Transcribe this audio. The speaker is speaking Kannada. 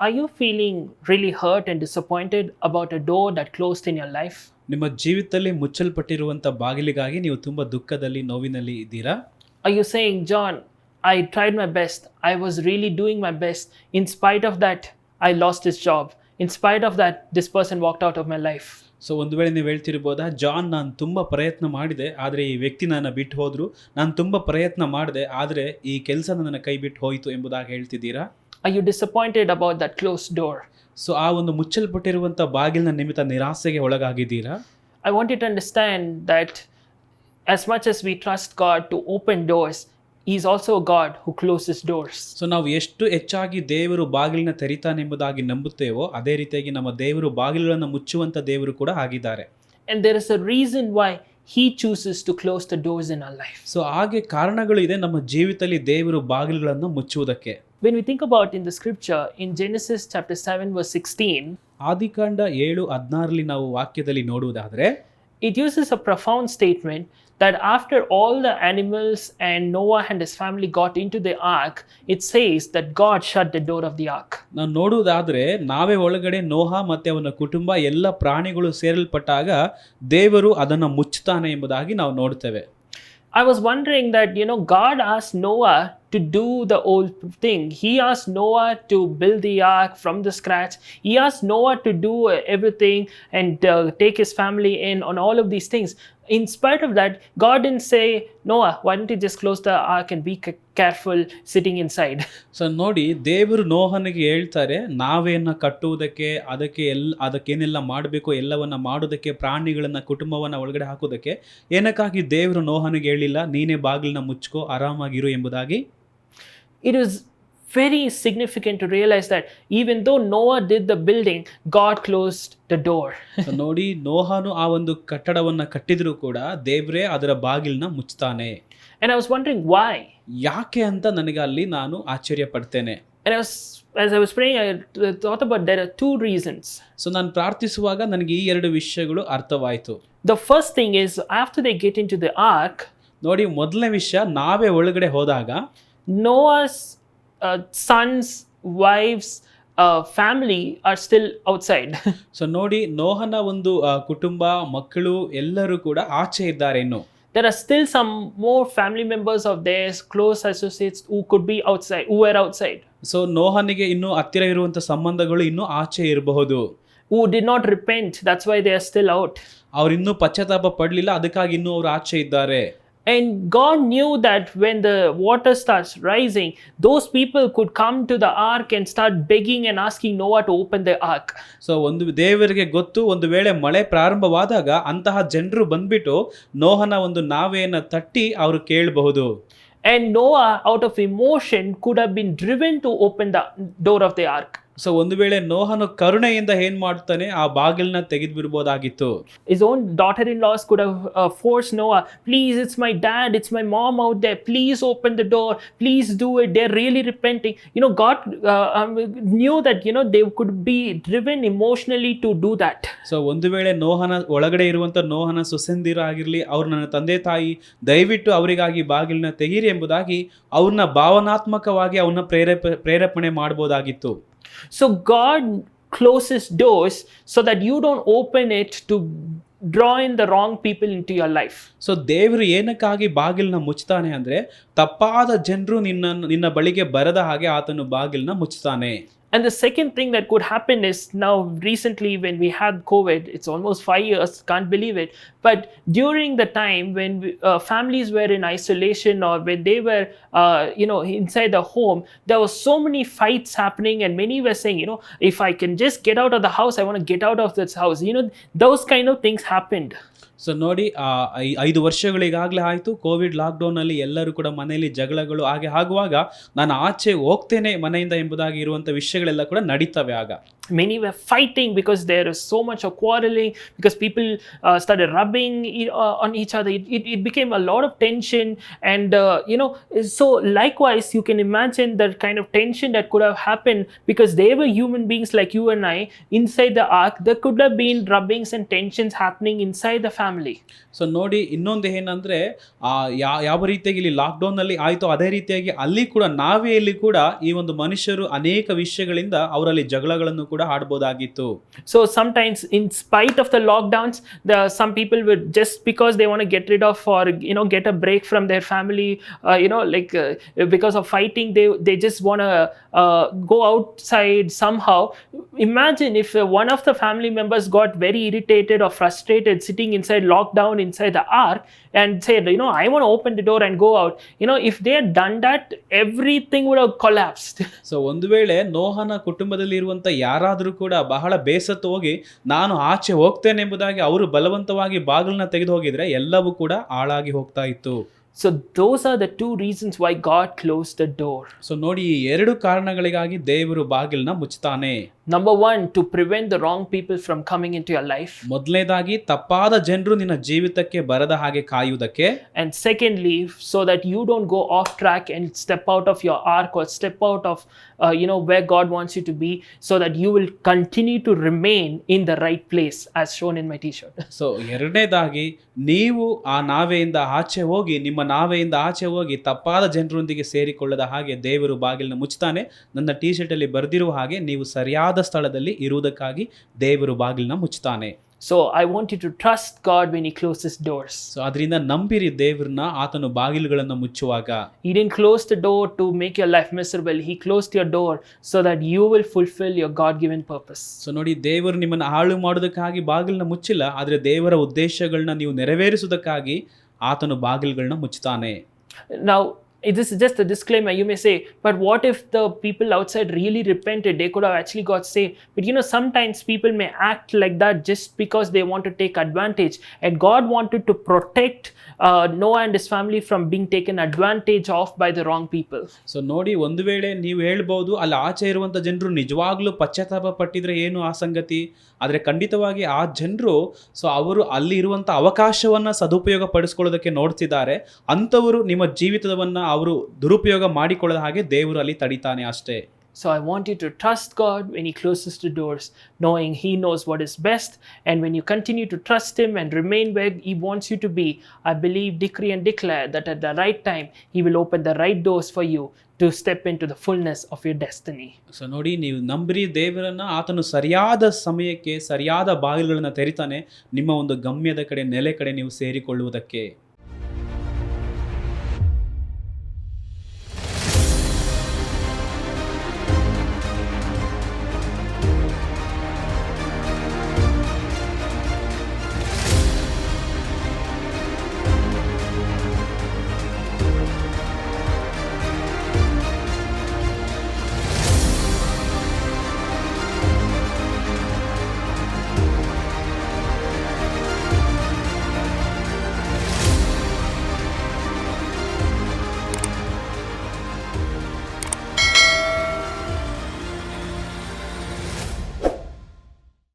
are you feeling really hurt and disappointed about a door that closed in your life? ನಿಮ್ಮ ಜೀವಿತದಲ್ಲಿ ಮುಚ್ಚಲ್ಪಟ್ಟಿರುವಂಥ ಬಾಗಿಲಿಗಾಗಿ ನೀವು ತುಂಬ ದುಃಖದಲ್ಲಿ ನೋವಿನಲ್ಲಿ ಇದ್ದೀರಾ Are you saying, John, I tried my best. I was really doing my best. In spite of that, I lost this job. In spite of that, this person walked out of my life. So ಒಂದು ವೇಳೆ ನೀವು ಹೇಳ್ತಿರ್ಬೋದಾ ಜಾನ್ ನಾನು ತುಂಬ ಪ್ರಯತ್ನ ಮಾಡಿದೆ ಆದರೆ ಈ ವ್ಯಕ್ತಿ ನನ್ನ ಬಿಟ್ಟು ಹೋದರು ನಾನು ತುಂಬ ಪ್ರಯತ್ನ ಮಾಡಿದೆ ಆದರೆ ಈ ಕೆಲಸ ನನ್ನ ಕೈ ಬಿಟ್ಟು ಹೋಯಿತು ಎಂಬುದಾಗಿ ಹೇಳ್ತಿದ್ದೀರಾ I you disappointed about that close door so ಆ ಒಂದು ಮುಚ್ಚಲ್ಪಟ್ಟಿರುವಂಥ ಬಾಗಿಲಿನ ನಿಮಿತ್ತ ನಿರಾಸೆಗೆ ಒಳಗಾಗಿದ್ದೀರಾ? I want it understand that as much as we trust God to open doors is also God who is doors so ನಾವು ಎಷ್ಟು ಹೆಚ್ಚಾಗಿ ದೇವರು ಬಾಗಿಲಿನ ತೆರಿತಾನೆ ಎಂಬುದಾಗಿ ನಂಬುತ್ತೇವೋ ಅದೇ ರೀತಿಯಾಗಿ ನಮ್ಮ ದೇವರು ಬಾಗಿಲುಗಳನ್ನು ಮುಚ್ಚುವಂಥ ದೇವರು ಕೂಡ ಆಗಿದ್ದಾರೆ. And there is a reason why he chooses to close the doors in a life so ಹಾಗೆ ಕಾರಣಗಳು ಇದೆ ನಮ್ಮ ಜೀವಿತದಲ್ಲಿ ದೇವರು ಬಾಗಿಲುಗಳನ್ನು ಮುಚ್ಚುವುದಕ್ಕೆ. When we think about in the scripture, in Genesis chapter 7, verse 16, ಆದಿಕಾಂಡ ಏಳು ಹದಿನಾರಲ್ಲಿ ನಾವು ವಾಕ್ಯದಲ್ಲಿ ನೋಡುವುದಾದರೆ it uses a profound statement that after all the animals and Noah and his family got into the ark, it says that God shut the door of the ark. ನಾವು ನೋಡುವುದಾದರೆ ನಾವೇ ಒಳಗಡೆ ನೋಹ ಮತ್ತೆ ಅವನ ಕುಟುಂಬ ಎಲ್ಲ ಪ್ರಾಣಿಗಳು ಸೇರಲ್ಪಟ್ಟಾಗ ದೇವರು ಅದನ್ನು ಮುಚ್ಚುತ್ತಾನೆ ಎಂಬುದಾಗಿ ನಾವು ನೋಡ್ತೇವೆ I was wondering that, you know, God asked Noah to do the old thing. He asked Noah to build the ark from the scratch. He asked Noah to do uh, everything and uh, take his family in on all of these things. In spite of that, God didn't say, Noah, why don't you just close the ark and be careful sitting inside? so nodi so ನೋಡಿ ದೇವರು ನೋಹನಿಗೆ ಹೇಳ್ತಾರೆ ನಾವೇನ ಕಟ್ಟುವುದಕ್ಕೆ ಅದಕ್ಕೆ ಎಲ್ ಅದಕ್ಕೇನೆಲ್ಲ ಮಾಡಬೇಕು ಎಲ್ಲವನ್ನ ಮಾಡೋದಕ್ಕೆ ಪ್ರಾಣಿಗಳನ್ನ ಕುಟುಂಬವನ್ನ ಒಳಗಡೆ ಹಾಕೋದಕ್ಕೆ ಏನಕ್ಕಾಗಿ ದೇವರು ನೋಹನಿಗೆ ಹೇಳಿಲ್ಲ ನೀನೇ ಬಾಗಿಲನ್ನ ಮುಚ್ಕೋ ಆರಾಮಾಗಿರು ಎಂಬುದಾಗಿ it is very significant to realize that even though Noah did the building, God closed the door. So ನೋಡಿ ನೋಹನು ಆ ಒಂದು ಕಟ್ಟಡವನ್ನ ಕಟ್ಟಿದ್ರು ಕೂಡ ದೇವ್ರೇ ಅದರ ಬಾಗಿಲನ್ನ ಮುಚ್ತಾನೆ and I was wondering why. ಯಾಕೆ ಅಂತ ನನಗೆ ಅಲ್ಲಿ ನಾನು ಆಶ್ಚರ್ಯ ಪಡ್ತೇನೆ And I was, as I was praying, I thought about there are two reasons. So ನಾನು ಪ್ರಾರ್ಥಿಸುವಾಗ ನನಗೆ ಈ ಎರಡು ವಿಷಯಗಳು ಅರ್ಥವಾಯಿತು The first thing is after they get into the ark, ನೋಡಿ ಮೊದಲನೇ ವಿಷಯ ನಾವೇ ಒಳಗಡೆ ಹೋದಾಗ Noah's uh, sons, wives, uh, family are still outside. so, Nodi, Nohana ಒಂದು Kutumba, ಕುಟುಂಬ ಮಕ್ಕಳು ಎಲ್ಲರೂ ಕೂಡ ಆಚೆ ಇದ್ದಾರೆ ಇನ್ನು there are still some more family members of theirs, close associates who could be outside, who were outside, so ನೋಹನಿಗೆ ಇನ್ನೂ ಹತ್ತಿರ ಇರುವಂತ ಸಂಬಂಧಗಳು ಇನ್ನೂ ಆಚೆ ಇರಬಹುದು who did not repent. That's why they are still out. ಅವ್ರು ಇನ್ನೂ ಪಶ್ಚಾತ್ತಾಪ ಪಡಲಿಲ್ಲ ಅದಕ್ಕಾಗಿ ಇನ್ನೂ ಅವ್ರು ಆಚೆ ಇದ್ದಾರೆ And God knew that when the water starts rising, those people could come to the ark and start begging and asking Noah to open the ark. So ಒಂದು ದೇವರಿಗೆ ಗೊತ್ತು ಒಂದು ವೇಳೆ ಮಳೆ ಪ್ರಾರಂಭವಾದಾಗ ಅಂತಹ ಜನರು ಬಂದ್ಬಿಟ್ಟು ನೋಹನ ಒಂದು ನಾವೆಯನ್ನ ತಟ್ಟಿ ಅವರು ಕೇಳಬಹುದು And Noah, out of emotion, could have been driven to open the door of the ark. So ಒಂದು ವೇಳೆ ನೋಹನು ಕರುಣೆಯಿಂದ ಏನ್ ಮಾಡ್ತಾನೆ ಆ ಬಾಗಿಲನ್ನ ತೆಗೆದು ಬಿಡ್ಬೋದಾಗಿತ್ತು His own daughter in laws could have uh, forced Noah, please, it's my dad, it's my mom out there, please open the door, please do it. They're really repenting. You know, God uh, um, knew that, you know, they could be driven emotionally to do that. So ಒಂದು ವೇಳೆ ನೋಹನ ಒಳಗಡೆ ಇರುವಂತ ನೋಹನ ಸುಸಂದಿರ ಆಗಿರ್ಲಿ ಅವ್ರು ನನ್ನ ತಂದೆ ತಾಯಿ ದಯವಿಟ್ಟು ಅವರಿಗಾಗಿ ಬಾಗಿಲನ್ನ ತೆಗೀರಿ ಎಂಬುದಾಗಿ ಅವ್ರನ್ನ ಭಾವನಾತ್ಮಕವಾಗಿ ಅವನ್ನ ಪ್ರೇರೇಪ ಪ್ರೇರೇಪಣೆ ಮಾಡ್ಬೋದಾಗಿತ್ತು So God closes doors so that you don't open it to draw in the wrong people into your life. So ದೇವರು ಏನಕ್ಕಾಗಿ ಬಾಗಿಲನ್ನ ಮುಚ್ತಾನೆ ಅಂದ್ರೆ ತಪ್ಪಾದ ಜನರು ನಿನ್ನ ನಿನ್ನ ಬಳಿಗೆ ಬರದ ಹಾಗೆ ಆತನು ಬಾಗಿಲನ್ನ ಮುಚ್ತಾನೆ And the second thing that could happen is now recently when we had COVID, it's almost five years, can't believe it. But during the time when we, uh, families were in isolation or when they were, uh, you know, inside the home, there were so many fights happening, and many were saying, you know, if I can just get out of the house, I want to get out of this house. You know, those kind of things happened. So ನೋಡಿ ಐ- ಐದು ವರ್ಷಗಳಿಗಾಗಲೇ ಆಯಿತು ಕೋವಿಡ್ ಲಾಕ್ಡೌನಲ್ಲಿ ಎಲ್ಲರೂ ಕೂಡ ಮನೆಯಲ್ಲಿ ಜಗಳಗಳು ಹಾಗೆ ಆಗುವಾಗ ನಾನು ಆಚೆ ಹೋಗ್ತೇನೆ ಮನೆಯಿಂದ ಎಂಬುದಾಗಿ ಇರುವಂಥ ವಿಷಯಗಳೆಲ್ಲ ಕೂಡ ನಡೀತವೆ ಆಗ fighting because there is so much of quarreling, because people uh, started rubbing e- uh, on each other. It, it, it became a lot of tension. And, uh, you know, so likewise, you can imagine the kind of tension that could have happened because they were human beings like you and I inside the ark. There could have been rubbings and tensions family so ನೋಡಿ ಇನ್ನೊಂದು ಏನಂದ್ರೆ ಯಾವ ರೀತಿಯಾಗಿ ಇಲ್ಲಿ ಲಾಕ್ಡೌನ್ ಅಲ್ಲಿ ಆಯ್ತೋ ಅದೇ ರೀತಿಯಾಗಿ ಅಲ್ಲಿ ಕೂಡ ನಾವೇ ಇಲ್ಲಿ ಕೂಡ ಈ ಒಂದು ಮನುಷ್ಯರು ಅನೇಕ ವಿಷಯಗಳಿಂದ ಅವರಲ್ಲಿ ಜಗಳಗಳನ್ನು ಕೂಡ ಆಡಬಹುದಾಗಿತ್ತು so sometimes in spite of the lockdowns the some people will just because they want get rid of or you know get a break from their family you know like because of fighting they they just want go outside somehow imagine if one of the family members got very irritated or frustrated sitting inside lockdown 인사යිด์ the or and said you know I want to open the door and go out you know if they had done that everything would have collapsed so ಒಂದು ವೇಳೆ ನೋಹನ ಕುಟುಂಬದಲ್ಲಿ ಇರುವಂತ ಯಾರಾದರೂ ಕೂಡ ಬಹಳ ಬೇಸತ್ತು ಹೋಗಿ ನಾನು ಆಚೆ ಹೋಗ್ತೇನೆ ಎಂಬುದಾಗಿ ಅವರು ಬಲವಂತವಾಗಿ ಬಾಗಿಲನ್ನ ತೆಗೆದು ಹೋಗಿದ್ರೆ ಎಲ್ಲವೂ ಕೂಡ ಹಾಳಾಗಿ ಹೋಗ್ತಾ ಇತ್ತು. So those are the two reasons why God close the door so ನೋಡಿ ಈ ಎರಡು ಕಾರಣಗಳಿಗಾಗಿ ದೇವರು ಬಾಗಿಲನ್ನ ಮುಚ್ಚುತ್ತಾನೆ. Number one to prevent the wrong people from coming into your life ಮೊದಲನೇದಾಗಿ ತಪ್ಪಾದ ಜನರು ನಿನ್ನ ಜೀವಿತಕ್ಕೆ ಬರದ ಹಾಗೆ ಕಾಯುವುದಕ್ಕೆ. And second leave so that you don't go off track and step out of your ark or step out of you know way God wants you to be so that you will continue to remain in the right place as shown in my T shirt so ಎರಡನೇದಾಗಿ ನೀವು ಆ ನಾವೆಯಿಂದ ಆಚೆ ಹೋಗಿ ನಿಮ್ಮ ನಾವೆಯಿಂದ ಆಚೆ ಹೋಗಿ ತಪ್ಪಾದ ಜನರೊಂದಿಗೆ ಸೇರಿಕೊಳ್ಳದ ಹಾಗೆ ದೇವರು ಬಾಗಿಲನ್ನು ಮುಚ್ಚುತ್ತಾನೆ. ನನ್ನ ಟಿ ಶರ್ಟಲ್ಲಿ ಬರೆದಿರುವ ಹಾಗೆ ನೀವು ಸರಿಯಾದ ನಿಜವಾದ ಸ್ಥಳದಲ್ಲಿ ಇರುವುದಕ್ಕಾಗಿ ದೇವರು ಬಾಗಿಲನ್ನ ಮುಚ್ಚುತ್ತಾನೆ. So I want you to trust God when he close doors so ಅದರಿಂದ ನಂಬಿರಿ ದೇವರನ್ನ ಆತನು ಬಾಗಿಲುಗಳನ್ನು ಮುಚ್ಚುವಾಗ. He didn't close the door to make your life miserable he close your door so that you will fulfil your God given purpose so ನೋಡಿ ದೇವರು ನಿಮ್ಮನ್ನು ಹಾಳು ಮಾಡೋದಕ್ಕಾಗಿ ಬಾಗಿಲನ್ನ ಮುಚ್ಚಿಲ್ಲ ಆದರೆ ದೇವರ ಉದ್ದೇಶಗಳನ್ನ ನೀವು ನೆರವೇರಿಸುವುದಕ್ಕಾಗಿ ಆತನು ಬಾಗಿಲುಗಳನ್ನ ಮುಚ್ಚುತ್ತಾನೆ. ನಾವು this is just a disclaimer. You may say, but what if the people outside really repented? They could have actually got saved. But you know, sometimes people may act like that just because they want to take advantage. And God wanted to protect uh, Noah and his family from being taken advantage of by the wrong people. So, ನೋಡಿ ಒಂದು ವೇಳೆ ನೀವು ಹೇಳ್ಬೋದು ಅಲ್ಲಿ ಆಚೆ ಇರುವಂಥ ಜನರು ನಿಜವಾಗ್ಲೂ ಪಶ್ಚಾತ್ತಾಪ ಪಟ್ಟಿದ್ರೆ ಏನು ಆ ಸಂಗತಿ ಆದರೆ ಖಂಡಿತವಾಗಿ ಆ ಜನರು ಸೊ ಅವರು ಅಲ್ಲಿ ಇರುವಂಥ ಅವಕಾಶವನ್ನು ಸದುಪಯೋಗ ಪಡಿಸ್ಕೊಳ್ಳೋದಕ್ಕೆ ನೋಡ್ತಿದ್ದಾರೆ ಅಂಥವರು ನಿಮ್ಮ ಜೀವಿತವನ್ನು ಅವರು ದುರುಪಯೋಗ ಮಾಡಿಕೊಳ್ಳದ ಹಾಗೆ ದೇವರಲ್ಲಿ ತಡಿತಾನೆ ಅಷ್ಟೇ. So I want you to trust God when you closes to doors knowing he knows what is best and when you continue to trust him and remain where he wants you to be I believe decree and declare that at the right time he will open the right doors for you to step in the fullness of your destiny so ನೋಡಿ ನೀವು ನಂಬ್ರಿ ದೇವರನ್ನು ಆತನು ಸರಿಯಾದ ಸಮಯಕ್ಕೆ ಸರಿಯಾದ ಬಾಗಿಲುಗಳನ್ನು ತೆರಿತಾನೆ ನಿಮ್ಮ ಒಂದು ಗಮ್ಯದ ಕಡೆ ನೆಲೆ ಕಡೆ ನೀವು ಸೇರಿಕೊಳ್ಳುವುದಕ್ಕೆ.